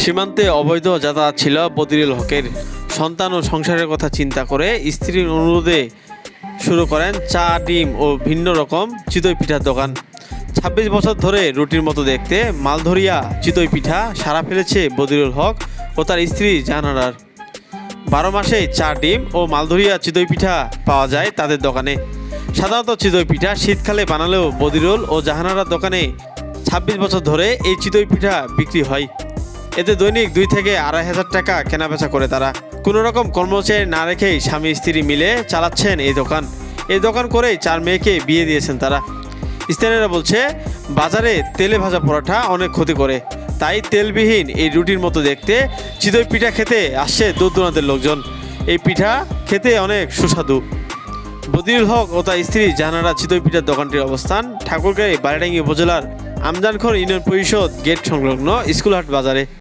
সীমান্তে অবৈধ যাতায়াত ছিল বদিরুল হকের। সন্তান ও সংসারের কথা চিন্তা করে স্ত্রীর অনুরোধে শুরু করেন চা, ডিম ও ভিন্ন রকম চিতই পিঠার দোকান। ছাব্বিশ বছর ধরে রুটির মতো দেখতে মালধরিয়া চিতই পিঠা সারা ফেলেছে বদিরুল হক ও তার স্ত্রী জাহানারার। বারো মাসে চা, ডিম ও মালধরিয়া চিতই পিঠা পাওয়া যায় তাদের দোকানে। সাধারণত চিতই পিঠা শীতকালে বানালেও বদিরুল ও জাহানারার দোকানে ছাব্বিশ বছর ধরে এই চিতই পিঠা বিক্রি হয়। এতে দৈনিক দুই থেকে আড়াই হাজার টাকা কেনাবেচা করে তারা, কোনো রকম কর্মচারী না রেখেই স্বামী স্ত্রী মিলে চালাচ্ছেন এই দোকান। এই দোকান করেই চার মেয়েকে বিয়ে দিয়েছেন তারা। স্থানীয়রা বলছে, বাজারে তেলে ভাজা পরোটা অনেক ক্ষতি করে। তাই তেলবিহীন এই রুটির মতো দেখতে চিতই পিঠা খেতে আসছে দূর দূরান্তের লোকজন। এই পিঠা খেতে অনেক সুস্বাদু। বদিরুল হক ও তার স্ত্রী জাহানারা চিতই পিঠার দোকানটির অবস্থান ঠাকুরগাঁই বারিডাঙ্গি উপজেলার আমজানখর ইউনিয়ন পরিষদ গেট সংলগ্ন স্কুলহাট বাজারে।